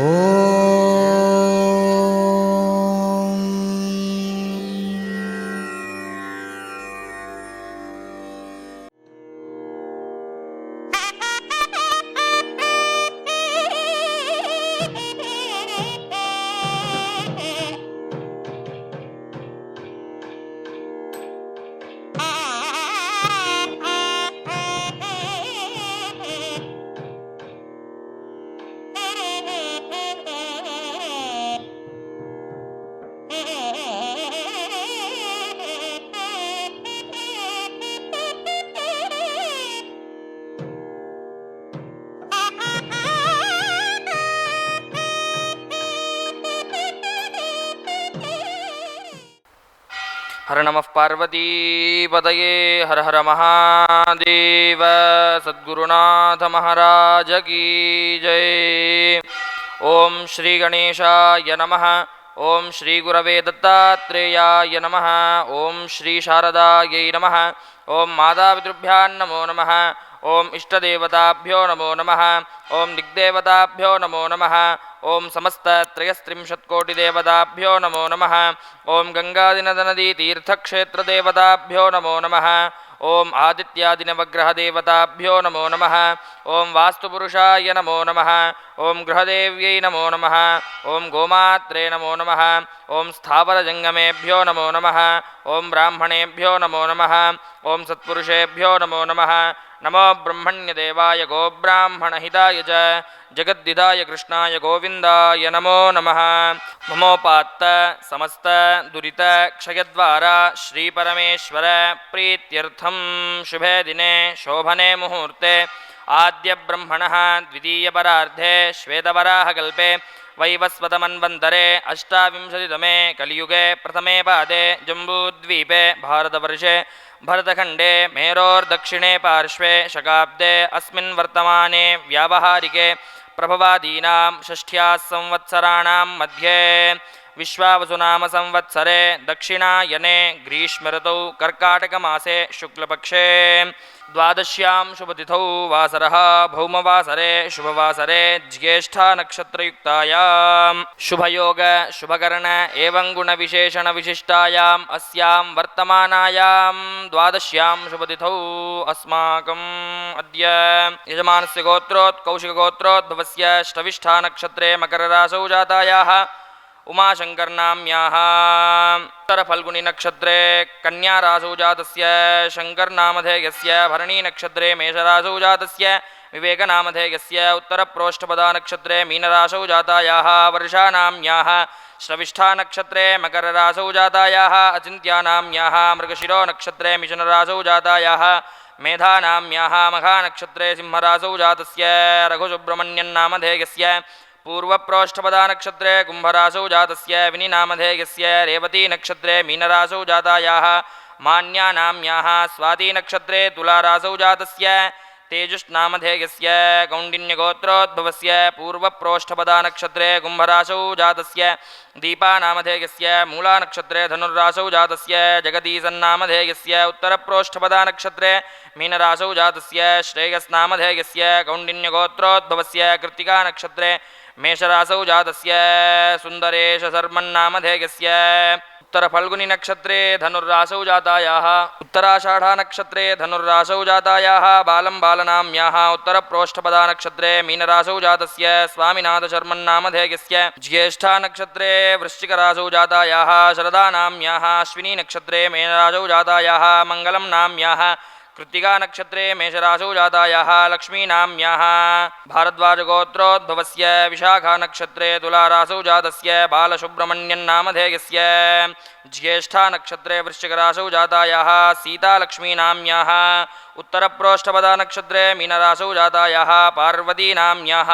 Oh. हर नमः पार्वतीपतये हर हर महादेव सद्गुरुनाथ महाराज की जय। ॐ श्रीगणेशाय नमः ॐ श्रीगुरवे दत्तात्रेयाय नमः ॐ श्रीशारदायै नमः ॐ मातापितृभ्यान्नमो नमः ॐ इष्टदेवताभ्यो नमो नमः ॐ दिग्देवताभ्यो नमो नमः ॐ समस्तत्रयस्त्रिंशत्कोटिदेवताभ्यो नमो नमः ॐ गङ्गादिनदनदीतीर्थक्षेत्रदेवताभ्यो नमो नमः ॐ आदित्यादिनवग्रहदेवताभ्यो नमो नमः ॐ वास्तुपुरुषाय नमो नमः ॐ गृहदेव्यै नमो नमः ॐ गोमात्रे नमो नमः ॐ स्थावरजङ्गमेभ्यो नमो नमः ॐ ब्राह्मणेभ्यो नमो नमः ॐ सत्पुरुषेभ्यो नमो नमः नमो ब्रह्मण्यदेवाय गोब्राह्मणहिताय च जगद्दिदाय कृष्णाय गोविन्दाय नमो नमः। ममोपात्त समस्त दुरित क्षयद्वारा श्रीपरमेश्वर प्रीत्यर्थं शुभे दिने शोभने मुहूर्ते आद्यब्रह्मणः द्वितीयपरार्धे श्वेतवराहकल्पे वैवस्वतमन्वन्तरे अष्टाविंशतितमे कलियुगे प्रथमे पादे जम्बूद्वीपे भारतवर्षे भरतखण्डे मेरोर्दक्षिणे पार्श्वे शकाब्दे अस्मिन् वर्तमाने व्यावहारिके प्रभवादीनां षष्ठ्याः संवत्सराणां मध्ये विश्वावसुनाम संवत्सरे दक्षिणायने ग्रीष्मऋतौ कर्काटकमासे शुक्लपक्षे द्वादश्यां शुभतिथौ वासरः भौमवासरे शुभवासरे ज्येष्ठानक्षत्रयुक्तायां शुभयोग शुभकर्ण एवं गुणविशेषणविशिष्टायाम् अस्यां वर्तमानायां द्वादश्यां शुभतिथौ अस्माकम् अद्य। यजमानस्य गोत्रोत्कौशिकगोत्रोद्भवस्य ष्टविष्ठानक्षत्रे मकररासौ जातायाः उमाशङ्कर्नाम्याः। उत्तरफल्गुणिनक्षत्रे कन्यारासौ जातस्य शङ्कर्नामधेयस्य, भरणीनक्षत्रे मेषरासौ जातस्य विवेकनामधेयस्य, उत्तरप्रोष्ठपदानक्षत्रे मीनरासौ जातायाः वर्षानाम्याः, श्रविष्ठानक्षत्रे मकररासौ जातायाः अचिन्त्यानाम्याः मृगशिरो नक्षत्रे मिशनरासौ जातायाः मेधानाम्याः मघानक्षत्रे सिंहरासौ जातस्य रघुसुब्रह्मण्यन्नामधेयस्य पूर्वप्रोष्ठपदानक्षत्रे कुम्भरासौ जातस्य विनिनामधेयस्य रेवतीनक्षत्रे मीनरासौ जातायाः मान्यानाम्याः स्वातीनक्षत्रे तुलारासौ जातस्य तेजुष्नामधेयस्य कौण्डिन्यगोत्रोद्भवस्य पूर्वप्रोष्ठपदानक्षत्रे कुम्भरासौ जातस्य दीपानामधेयस्य मूलानक्षत्रे धनुर्रासौ जातस्य जगदीसन्नामधेयस्य उत्तरप्रोष्ठपदानक्षत्रे मीनरासौ जातस्य श्रेयस्नामधेयस्य कौण्डिन्यगोत्रोद्भवस्य कृत्तिकानक्षत्रे मेषरासौ जातस्य सुन्दरेशशर्मन्नामधेयस्य उत्तरफल्गुनिनक्षत्रे धनुर्रासौ जातायाः उत्तराषाढानक्षत्रे धनुर्रासौ जातायाः बालं बालनाम्याः उत्तरप्रोष्ठपदानक्षत्रे मीनरासौ जातस्य स्वामिनाथशर्मन्नामधेयस्य ज्येष्ठानक्षत्रे वृश्चिकरासौ जातायाः शरदानाम्याः अश्विनीनक्षत्रे मेनरासौ जातायाः मङ्गलं नाम्याः कृत्तिकानक्षत्रे मेषरासौ जातायाः लक्ष्मीनाम्याः भारद्वाजगोत्रोद्भवस्य विशाखानक्षत्रे तुलारासौ जातस्य बालसुब्रह्मण्यन्नामधेयस्य ज्येष्ठानक्षत्रे वृश्चिकरासौ जातायाः सीतालक्ष्मीनाम्याः उत्तरप्रोष्ठपदानक्षत्रे मीनरासौ जातायाः पार्वतीनाम्याः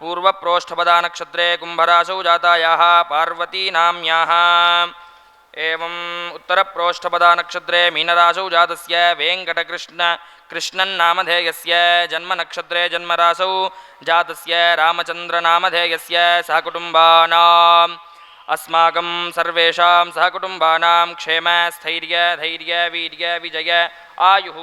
पूर्वप्रोष्ठपदानक्षत्रे कुम्भरासौ जातायाः पार्वतीनाम्याः एवम् उत्तरप्रोष्ठपदानक्षत्रे मीनरासौ जातस्य वेङ्कटकृष्ण कृष्णन्नामधेयस्य जन्मनक्षत्रे जन्मरासौ जातस्य रामचन्द्रनामधेयस्य सहकुटुम्बानाम्। अस्माकं सर्वेषां सहकुटुम्बानां क्षेम स्थैर्य धैर्य वीर्य विजय आयुः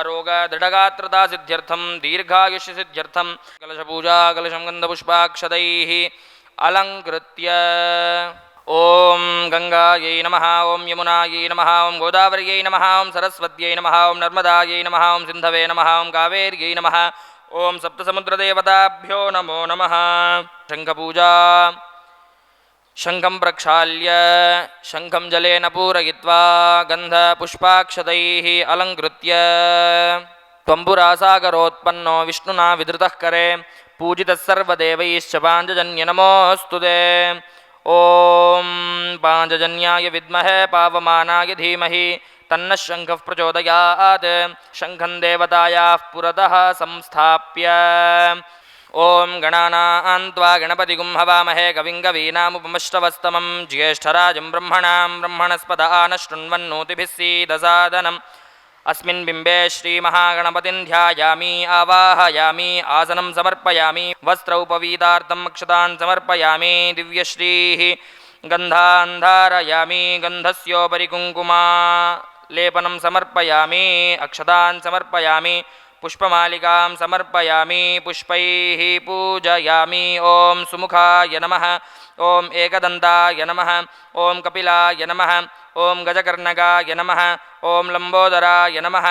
अरोग दृढगात्रता सिद्ध्यर्थं दीर्घायुष्य सिद्ध्यर्थं कलशपूजा कलशं गन्धपुष्पाक्षतैः अलङ्कृत्य ॐ गङ्गायै नमः ॐ यमुनायै नमः ॐ गोदावर्यै नमः ॐ सरस्वत्यै नमः ॐ नर्मदायै नमः ॐ सिन्धवे नमः ॐ कावेर्यै नमः ॐ सप्तसमुद्रदेवताभ्यो नमो नमः शङ्खपूजा शङ्खं प्रक्षाल्य शङ्खं जलेन पूरयित्वा गन्धपुष्पाक्षतैः अलङ्कृत्य त्वम्बुरासागरोत्पन्नो विष्णुना विधृतः करे पूजितः सर्वदेवैश्च पाञ्चजन्यनमोऽस्तु ते ॐ पाञ्चजन्याय विद्महे पावमानाय धीमहि तन्नः शङ्खः प्रचोदयात् शङ्खं देवतायाः पुरतः संस्थाप्य। ॐ गणानान्त्वा गणपतिगुं हवामहे कविं कवीनामुपमश्रवस्तमं ज्येष्ठराजं ब्रह्मणां ब्रह्मणस्पद आनः शृण्वन्नोतिभिः सीदसादनम् अस्मिन् बिम्बे श्रीमहागणपतिं ध्यायामि आवाहयामि आसनं समर्पयामि वस्त्रौपवीतार्थम् अक्षतान् समर्पयामि दिव्यश्रीः गन्धान् धारयामि गन्धस्योपरि कुङ्कुमा लेपनं समर्पयामि अक्षतान् समर्पयामि पुष्पमालिकां समर्पयामि पुष्पैः पूजयामि ॐ सुमुखाय नमः ॐ एकदन्ताय नमः ॐ कपिलाय नमः ॐ गजकर्णकाय नमः ॐ लम्बोदराय नमः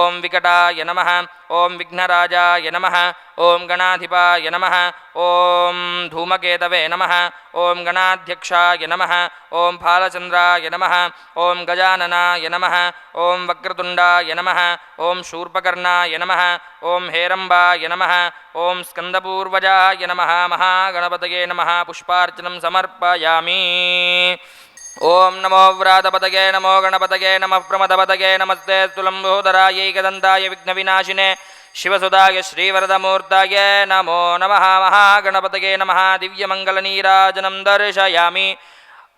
ॐ विकटाय नमः ॐ विघ्नराजाय नमः ॐ गणाधिपाय नमः ॐ धूमकेतवे नमः ॐ गणाध्यक्षाय नमः ॐ फालचन्द्राय नमः ॐ गजाननाय नमः ॐ वक्रतुण्डाय नमः ॐ शूर्पकर्णाय नमः ॐ हेरम्बाय नमः ॐ स्कन्दपूर्वजाय नमः महागणपतये नमः पुष्पार्चनं ಶರಣಂ ಸಮರ್ಪಯಾಮಿ. ಓಂ ನಮೋ ವ್ರಾತಪದಗೆ, ನಮೋ ಗಣಪತಗೆ ನಮಃ ಪ್ರಮದಪದಗೆ, ನಮಸ್ತೆ ತುಲಂಬೋದರಾಯ ಏಕದಂತಾಯ ವಿಘ್ನವಿನಾಶಿನೇ. ಶಿವಸುಧಾಯ ಶ್ರೀವರದಮೂರ್ತಾಯ ನಮೋ ನಮಃ ಮಹಾಗಣಪತಗೆ ನಮಃ ದಿವ್ಯಮಂಗಲನೀರಾಜನಂ ದರ್ಶಯಾಮಿ.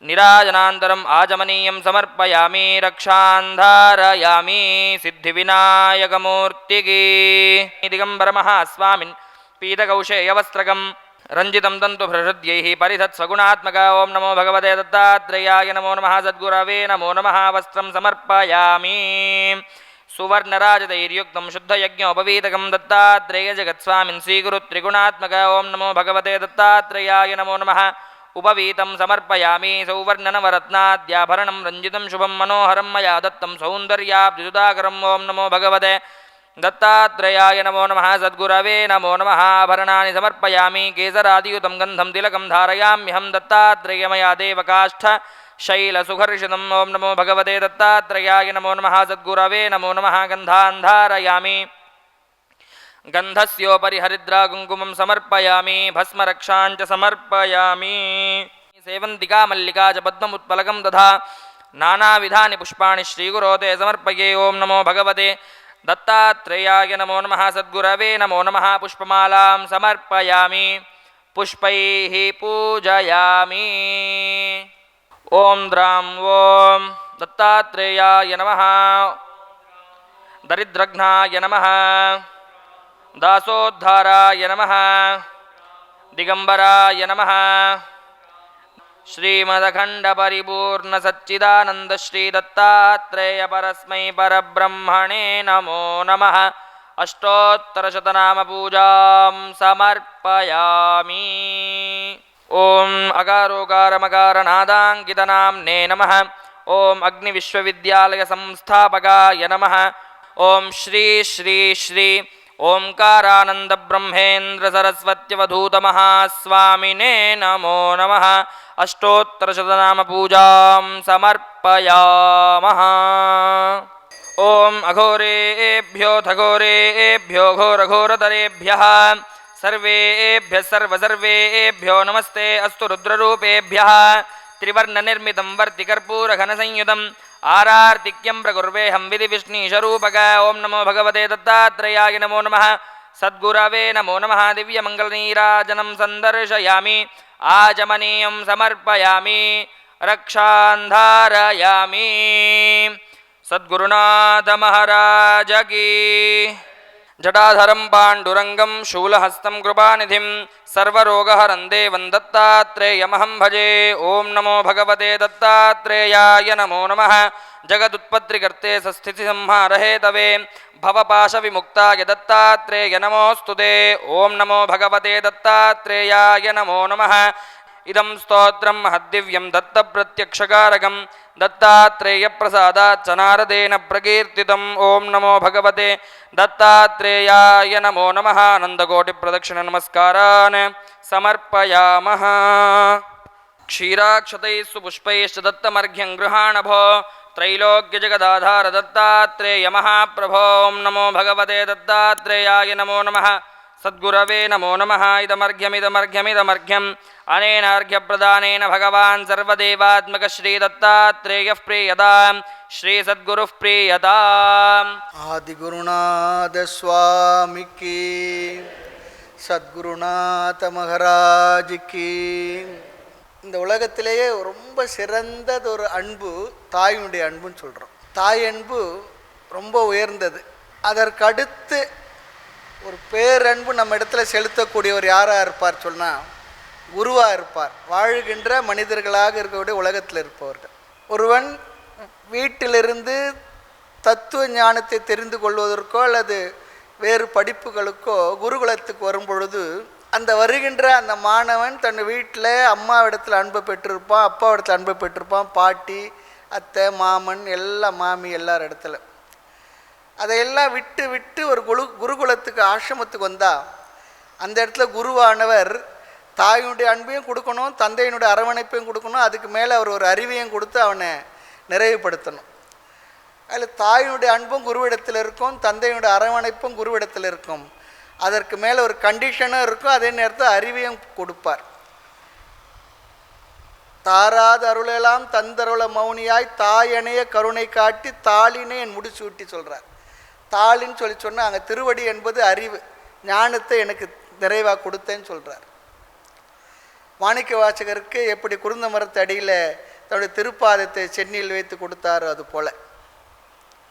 ನಿರಾಜನಾಂತರಂ ಆಜಮನೀಯಂ ಸಮರ್ಪಯಾಮಿ, ರಕ್ಷಾಂಧಾರಯಾಮಿ, ಸಿದ್ಧಿವಿನಾಯಕಮೂರ್ತಿಗೆ. ದಿಗಂಬರಮಃ ಸ್ವಾಮಿನ್ ಪೀತಕೌಶೇಯವಸ್ತ್ರಕಂ రంజితం దంతు భృషద్యై పరిధత్ సగుణాత్మక ఓం నమో భగవతే దత్తాత్రేయాయ నమో నమ సద్గురవే నమో నమ వస్త్రం సమర్పయామి సువర్ణరాజతైర్యుక్తం శుద్ధయజ్ఞోపవీతకం దత్తాత్రేయ జగత్స్వామిన్ శ్రీగురు త్రిగుణాత్మక ఓం నమో భగవతే దత్తాత్రేయాయ నమో నమ ఉపవీతం సమర్పయామి సౌవర్ణనవరత్నాద్యాభరణం రంజితం శుభం మనోహరం మయా దత్తం సౌందర్యాబ్దుదాకరం ఓం నమో భగవతే దత్తాత్రేయాయ నమో నమ సద్గురవే నమో నమ ఆభరణాన్ని సమర్పయామి కేసరాదియుతం గంధం తిలకం ధారయామ్యహం దత్తాత్రేయమయా దేవకాష్ఠ శైలసుఘర్షితం ఓం నమో భగవతే దత్తాత్రేయాయ నమో నమ సద్గురవే నమో నమ గంధాన్ ధారయామి గంధస్యోపరి హరిద్రా కుంకుమం సమర్పయామి భస్మరక్షాంచ సమర్పయామి సేవంతికా మల్లికా చ పద్మముత్పలకం దధా నానావిధాని పుష్పాణి శ్రీగురోతే సమర్పయే ఓం నమో భగవతే దత్తాత్రేయాయ నమో నమ సద్గురవే నమో నమ పుష్పమాలాం సమర్పయామి. పుష్పై పూజయామి. ఓం ద్రాం ఓం దత్తాత్రేయాయ నమ. దరిద్రఘ్నాయ నమ. దాసోద్ధారాయ నమ. దిగంబరాయ నమ. श्रीमदखण्डपरिपूर्णसच्चिदानन्दश्रीदत्तात्रेयपरस्मै परब्रह्मणे नमो नमः। अष्टोत्तरशतनामपूजां समर्पयामि। ॐ अकारोकारमकारनादाङ्कितनाम्ने नमः। ॐ अग्निविश्वविद्यालयसंस्थापकाय नमः। ॐ श्री श्री श्री ओङ्कारानन्दब्रह्मेन्द्रसरस्वत्यवधूतमहास्वामिने नमो नमः अष्टोत्तरशतनामपूजां समर्पयामः ॐ अघोरेभ्यो थघोरेभ्यो घोरघोरतरेभ्यः सर्वेभ्यः सर्वसर्वेभ्यो नमस्ते अस्तु रुद्ररूपेभ्यः त्रिवर्णनिर्मितं वर्तिकर्पूरघनसंयुतम् आरार्तिक्यं प्रकुर्वेऽहं विधिविष्णीशरूपक ॐ नमो भगवते दत्तात्रेयाय नमो नमः సద్గురవే నమో నమ దివ్యమంగళనీరాజనం సందర్శయామి ఆచమనీయం సమర్పయామి రక్షాంధారయామి. సద్గురునాథ జటాధరం పాండురంగం శూలహస్తం కృపానిధిం సర్వరోగహరం దేవం దత్తాత్రేయమహం భజే. ఓం నమో భగవతే దత్తాత్రేయాయ నమో నమ. జగదుత్పత్తికర్తే సస్థితి సంహారహే తవే. భవపాశ విముక్తాయ దత్తాత్రేయ నమోస్తుదే ఓం నమో భగవతే దత్తాత్రేయాయ నమో నమ. नमो नमः इदं स्तोत्रं महद्दिव्यं दत्तप्रत्यक्षकारकं दत्तात्रेयप्रसादाच्च नारदेन प्रकीर्तितम् ॐ नमो भगवते दत्तात्रेयाय नमो नमः आनन्दकोटिप्रदक्षिणनमस्कारान् समर्पयामः क्षीराक्षतैः सुपुष्पैश्च दत्तमर्घ्यं गृहाणभो त्रैलोक्यजगदाधार दत्तात्रेयमहाप्रभो ॐ नमो भगवते दत्तात्रेयाय नमो नमः சத்குரவே நமோ நம இதமர்க்கியமிதமர்க்கியமிதமர்க்கியம் அனேன அர்க்கியப்பிரதானேன பகவான் சர்வதேவாத்மக ஸ்ரீ தத்தாத்ரேய பிரியதாம். ஸ்ரீ சத்குரு பிரியதாம். ஆதிகுருநாத சுவாமிக்கு சத்குருநாத மகராஜிக்கு இந்த உலகத்திலேயே ரொம்ப சிறந்தது ஒரு அன்பு தாயினுடைய அன்புன்னு சொல்கிறோம் தாய் அன்பு ரொம்ப உயர்ந்தது. அதற்கடுத்து ஒரு பேரன்பு நம்ம இடத்துல செலுத்தக்கூடியவர் யாராக இருப்பார் சொன்னால் குருவாக இருப்பார். வாழுகின்ற மனிதர்களாக இருக்கக்கூடிய உலகத்தில் இருப்பவர்கள். ஒருவன் வீட்டிலிருந்து தத்துவ ஞானத்தை தெரிந்து கொள்வதற்கோ அல்லது வேறு படிப்புகளுக்கோ குருகுலத்துக்கு வரும் பொழுது அந்த வருகின்ற அந்த மாணவன் தன் வீட்டில் அம்மாவிடத்தில் அன்பு பெற்றிருப்பான் அப்பாவிடத்தில் அன்பு பெற்றிருப்பான் பாட்டி அத்தை மாமன் எல்லாம் மாமி எல்லார் இடத்துல. அதையெல்லாம் விட்டு விட்டு ஒரு குரு குருகுலத்துக்கு ஆசிரமத்துக்கு வந்தால் அந்த இடத்துல குருவானவர் தாயினுடைய அன்பையும் கொடுக்கணும் தந்தையினுடைய அரவணைப்பையும் கொடுக்கணும் அதுக்கு மேலே அவர் ஒரு அறிவையும் கொடுத்து அவனை நிறைவுபடுத்தணும். அதில் தாயினுடைய அன்பும் குருவிடத்தில் இருக்கும் தந்தையினுடைய அரவணைப்பும் குருவிடத்தில் இருக்கும். அதற்கு மேலே ஒரு கண்டிஷனும் இருக்கும் அதே நேரத்தில் அறிவையும் கொடுப்பார். தாராத அருளெல்லாம் தந்தருள மௌனியாய் தாயனைய கருணை காட்டி தாளினை என் முடிசூட்டி சொல்கிறார் தாளின்னு சொல்லி சொன்னால் அங்கே திருவடி என்பது அறிவு. ஞானத்தை எனக்கு நிறைவாக கொடுத்தேன்னு சொல்கிறார் மாணிக்க வாசகருக்கு எப்படி குருந்த மரத்து அடியில் தன்னுடைய திருப்பாதத்தை சென்னியில் வைத்து கொடுத்தாரோ அது போல்.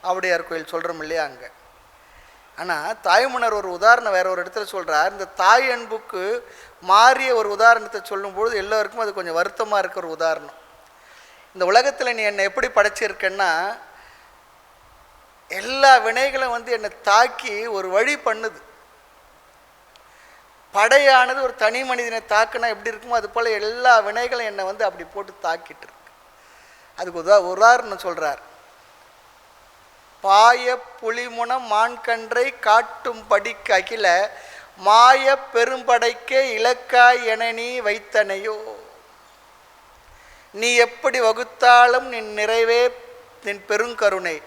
ஆவுடையார் கோயில் சொல்கிறோம் இல்லையா அங்கே. ஆனால் தாய்மன்னர் ஒரு உதாரணம் வேறு ஒரு இடத்துல சொல்கிறார் இந்த தாய் அன்புக்கு மாறிய ஒரு உதாரணத்தை சொல்லும்பொழுது எல்லோருக்கும் அது கொஞ்சம் வருத்தமாக இருக்கிற ஒரு உதாரணம். இந்த உலகத்தில் நீ என்னை எப்படி படைச்சிருக்கேன்னா எல்லா வினைகளும் வந்து என்னை தாக்கி ஒரு வழி பண்ணுது. படையானது ஒரு தனி மனிதனை தாக்குனா எப்படி இருக்குமோ அது போல் எல்லா வினைகளும் என்னை வந்து அப்படி போட்டு தாக்கிட்டு இருக்கு. அதுக்கு உதா உதாரணம் சொல்கிறார் பாய புலிமுனம் மான்கன்றை காட்டும் படிக்கு அகில மாய பெரும்படைக்கே இலக்காய் என நீ வைத்தனையோ? நீ எப்படி வகுத்தாலும் நின் நிறைவே நின் பெருங்கருணை.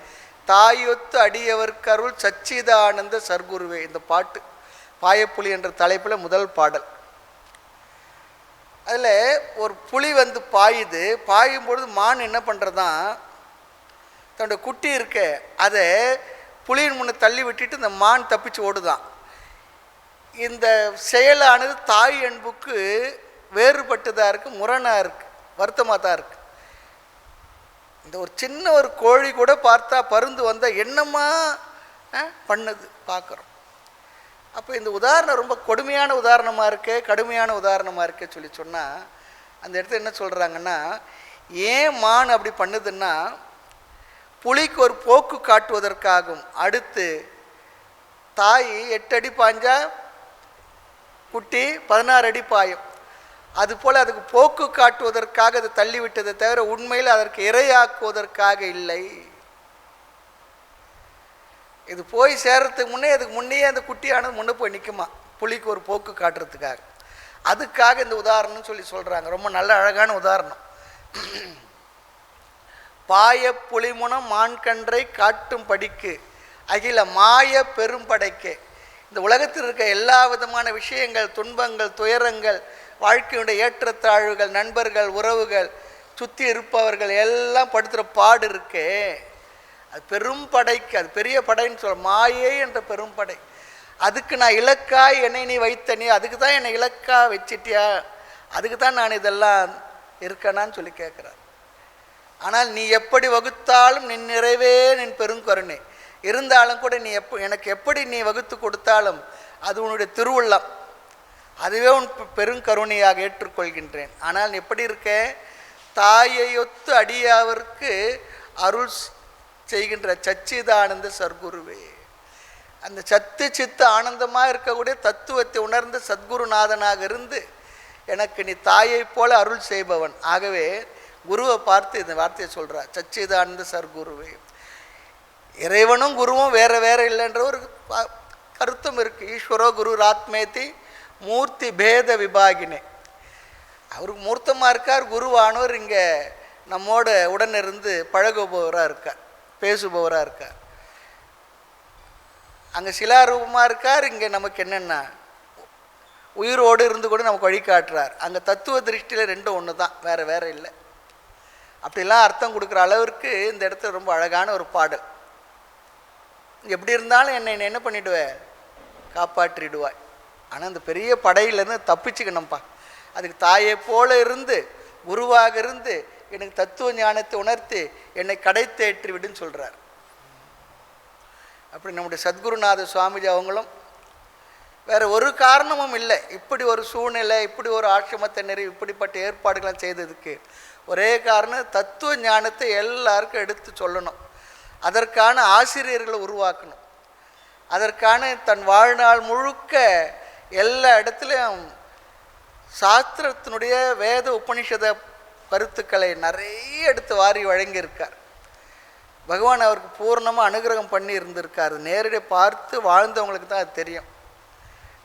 தாயொத்து அடியவர்க்கருள் சச்சிதானந்த சர்க்குருவே. இந்த பாட்டு பாயப்புலி என்ற தலைப்பில் முதல் பாடல். அதில் ஒரு புலி வந்து பாயுது. பாயும் பொழுது மான் என்ன பண்ணுறதான் தன்னோட குட்டி இருக்க அதை புலியின் முன்னே தள்ளி விட்டுட்டு இந்த மான் தப்பிச்சு ஓடுதான். இந்த செயலானது தாய் அன்புக்கு வேறுபட்டதாக இருக்குது முரணாக இருக்குது வருத்தமாக தான் இருக்குது இந்த ஒரு சின்ன ஒரு கோழி கூட பார்த்தா பருந்து வந்தால் என்னம்மா பண்ணுது பார்க்குறோம். அப்போ இந்த உதாரணம் ரொம்ப கொடுமையான உதாரணமாக இருக்கே கடுமையான உதாரணமாக இருக்கே சொல்லி சொன்னால் அந்த இடத்துல என்ன சொல்கிறாங்கன்னா ஏன் மான் அப்படி பண்ணுதுன்னா புலிக்கு ஒரு போக்கு காட்டுவதற்காகும். அடுத்து தாய் எட்டு அடி பாஞ்சா குட்டி பதினாறு அடி பாயும். அதுபோல் அதுக்கு போக்கு காட்டுவதற்காக அது தள்ளிவிட்டதை தவிர உண்மையில் அதற்கு இரையாக்குவதற்காக இல்லை. இது போய் சேர்றதுக்கு முன்னே அதுக்கு முன்னே அந்த குட்டியானது முன்னே போய் நிற்குமா புலிக்கு ஒரு போக்கு காட்டுறதுக்காக. அதுக்காக இந்த உதாரணம்னு சொல்லி சொல்கிறாங்க ரொம்ப நல்ல அழகான உதாரணம். பாய புலிமுனம் மான்கன்றை காட்டும் படிக்கு அகில மாய பெரும்படைக்கு. இந்த உலகத்தில் இருக்க எல்லா விதமான விஷயங்கள் துன்பங்கள் துயரங்கள் வாழ்க்கையுடைய ஏற்றத்தாழ்வுகள் நண்பர்கள் உறவுகள் சுற்றி இருப்பவர்கள் எல்லாம் படுத்துகிற பாடு இருக்கே. அது பெரும் படைக்கு அது பெரிய படைன்னு சொல்ல மாயே என்ற பெரும் படை. அதுக்கு நான் இலக்காய் என்னை நீ வைத்த நீ அதுக்கு தான் என்னை இலக்கா வச்சிட்டியா? அதுக்கு தான் நான் இதெல்லாம் இருக்கணான்னு சொல்லி கேட்குறார் ஆனால் நீ எப்படி வகுத்தாலும் நின் நிறைவே நின் பெருங்கருணை. இருந்தாலும் கூட நீ எப்போ எனக்கு எப்படி நீ வகுத்து கொடுத்தாலும் அது உன்னுடைய திருவுள்ளம். அதுவே உன் பெருங்கருணையாக ஏற்றுக்கொள்கின்றேன். ஆனால் எப்படி இருக்க? தாயையொத்து அடியாவிற்கு அருள் செய்கின்ற சச்சிதானந்த சர்க்குருவே அந்த சத்து சித்து ஆனந்தமாக இருக்கக்கூடிய தத்துவத்தை உணர்ந்து சத்குருநாதனாக இருந்து எனக்கு நீ தாயைப் போல அருள் செய்பவன். ஆகவே குருவை பார்த்து இந்த வார்த்தையை சொல்கிறார் சச்சிதானந்த சர்க்குருவே இறைவனும் குருவும் வேற வேற இல்லைன்ற ஒரு ப- கருத்தும் இருக்குது ஈஸ்வரோ குரு ராத்மேதி மூர்த்தி பேத விபாகினே. அவருக்கு மூர்த்தமாக இருக்கார் குருவானவர் இங்கே நம்மோட உடனிருந்து பழகுபவராக இருக்கார் பேசுபவராக இருக்கார். அங்கே சிலாரூபமாக இருக்கார் இங்கே நமக்கு என்னென்னா உயிரோடு இருந்து கூட நமக்கு வழிகாட்டுறார் அங்கே தத்துவ திருஷ்டியில் ரெண்டும் ஒன்று தான் வேறு வேறு இல்லை. அப்படிலாம் அர்த்தம் கொடுக்குற அளவிற்கு இந்த இடத்துல ரொம்ப அழகான ஒரு பாடல். எப்படி இருந்தாலும் என்னை என்ன பண்ணிவிடுவேன் காப்பாற்றிடுவாய். ஆனால் அந்த பெரிய படையிலேருந்து தப்பிச்சுக்கணும்ப்பா. அதுக்கு தாயை போல இருந்து குருவாக இருந்து எனக்கு தத்துவ ஞானத்தை உணர்த்தி என்னை கடை தேற்றி விடுன்னு சொல்கிறார் அப்படி நம்முடைய சத்குருநாத சுவாமிஜி அவங்களும் வேறு ஒரு காரணமும் இல்லை. இப்படி ஒரு சூழ்நிலை இப்படி ஒரு ஆசிரமத்தை நிறைவு இப்படிப்பட்ட ஏற்பாடுகள்லாம் செய்ததுக்கு ஒரே காரணம் தத்துவ ஞானத்தை எல்லாருக்கும் எடுத்து சொல்லணும். அதற்கான ஆசிரியர்களை உருவாக்கணும். அதற்கான தன் வாழ்நாள் முழுக்க எல்லா இடத்துலையும் சாஸ்திரத்தினுடைய வேத உபனிஷத கருத்துக்களை நிறைய எடுத்து வாரி வழங்கியிருக்கார். பகவான் அவருக்கு பூர்ணமாக அனுகிரகம் பண்ணி இருந்திருக்கார். நேரடியாக பார்த்து வாழ்ந்தவங்களுக்கு தான் அது தெரியும்.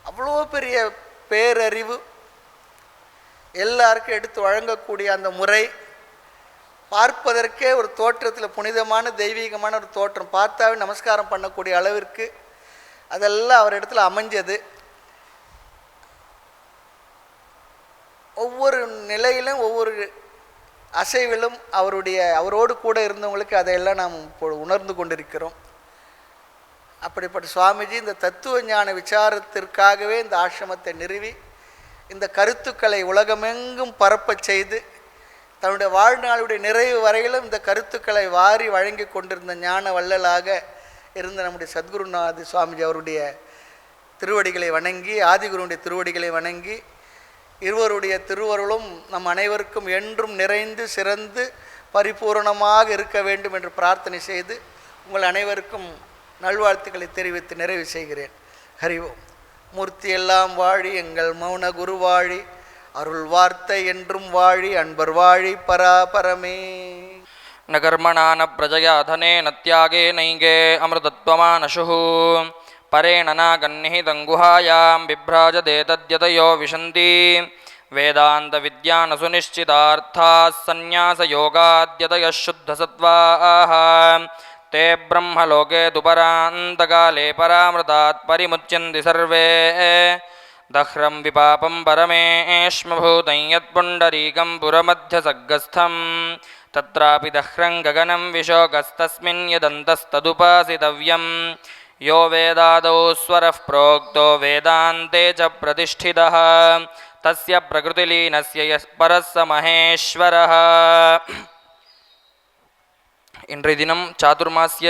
அவ்வளோ பெரிய பேரறிவு. எல்லாருக்கும் எடுத்து வழங்கக்கூடிய அந்த முறை. பார்ப்பதற்கே ஒரு தோற்றத்தில் புனிதமான தெய்வீகமான ஒரு தோற்றம். பார்த்தாவே நமஸ்காரம் பண்ணக்கூடிய அளவிற்கு அதெல்லாம் அவர் இடத்துல அமைஞ்சது. ஒவ்வொரு நிலையிலும் ஒவ்வொரு அசைவிலும் அவருடைய அவரோடு கூட இருந்தவங்களுக்கு அதையெல்லாம் நாம் இப்போ உணர்ந்து கொண்டிருக்கிறோம். அப்படிப்பட்ட சுவாமிஜி இந்த தத்துவ ஞான விசாரத்திற்காகவே இந்த ஆசிரமத்தை நிறுவி இந்த கருத்துக்களை உலகமெங்கும் பரப்பச் செய்து தன்னுடைய வாழ்நாளுடைய நிறைவு வரையிலும் இந்த கருத்துக்களை வாரி வழங்கி கொண்டிருந்த ஞான வள்ளலாக இருந்த நம்முடைய சத்குருநாத சுவாமிஜி அவருடைய திருவடிகளை வணங்கி ஆதிகுருனுடைய திருவடிகளை வணங்கி இருவருடைய திருவருளும் நம் அனைவருக்கும் என்றும் நிறைந்து சிறந்து பரிபூரணமாக இருக்க வேண்டும் என்று பிரார்த்தனை செய்து உங்கள் அனைவருக்கும் நல்வாழ்த்துக்களை தெரிவித்து நிறைவு செய்கிறேன் ஹரி ஓம் மூர்த்தி எல்லாம் வாழி எங்கள் மௌன குரு வாழி அருள் வார்த்தை என்றும் வாழி அன்பர் வாழி பராபரமே न कर्मणा न प्रजया धनेन त्यागेनैगे अमृतत्वमानशुः परेण नागन्निहितं गुहायां बिभ्राजते तद्यतयो विशन्ति। वेदान्तविद्यानसुनिश्चितार्थाः सन्न्यासयोगाद्यतयः शुद्धसत्त्वाः। ते ब्रह्मलोके तु परान्तकाले परामृतात् परिमुच्यन्ति सर्वे। दह्रं विपापं परमेश्मभूतं यत्पुण्डरीकं पुरमध्यसग्गस्थं तत्रापि दह्रं गगनं विशोकस्तस्मिन् यदन्तस्तदुपासितव्यं यो वेदादौ स्वरः प्रोक्तो वेदान्ते च प्रतिष्ठितः तस्य प्रकृतिलीनस्य यः परः स महेश्वरः இன்றைய தினம் சாதுர்மாசிய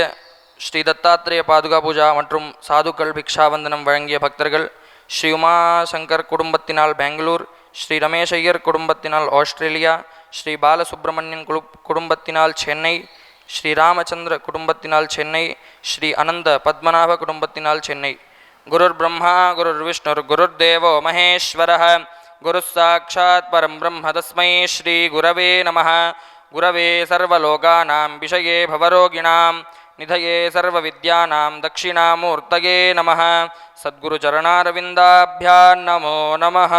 ஸ்ரீ தத்தாத்திரேய பாதுகா பூஜா மற்றும் சாதுக்கள் பிக்ஷாவந்தனம் வழங்கிய பக்தர்கள் ஸ்ரீ உமாசங்கர் குடும்பத்தினால் பெங்களூர் ஸ்ரீ ரமேஷ் ஐயர் குடும்பத்தினால் ஆஸ்திரேலியா ஸ்ரீ பாலசுப்ரமணியன் குழு குடும்பத்தினால் சென்னை ശ്രീരാമചന്ദ്ര കുടുംബത്തിനാൽ ചെന്നൈ ശ്രീ അനന്ത പത്മനാഭ കുടുംബത്തിനാൽ ചെന്നൈ ഗുരുർ ബ്രഹ്മ ഗുരുർ വിഷ്ണുർ ഗുരുർദേവോ മഹേശ്വര ഗുരുസാക്ഷാത് പരം ബ്രഹ്മ തസ്മൈ ശ്രീ ഗുരവേ നമ ഗുരവേ സർവലോകാനാം വിഷയേ ഭവരോഗിണാം निधये सर्वविद्यानां दक्षिणामूर्तये नमः सद्गुरुचरणारविन्दाभ्यां नमो नमः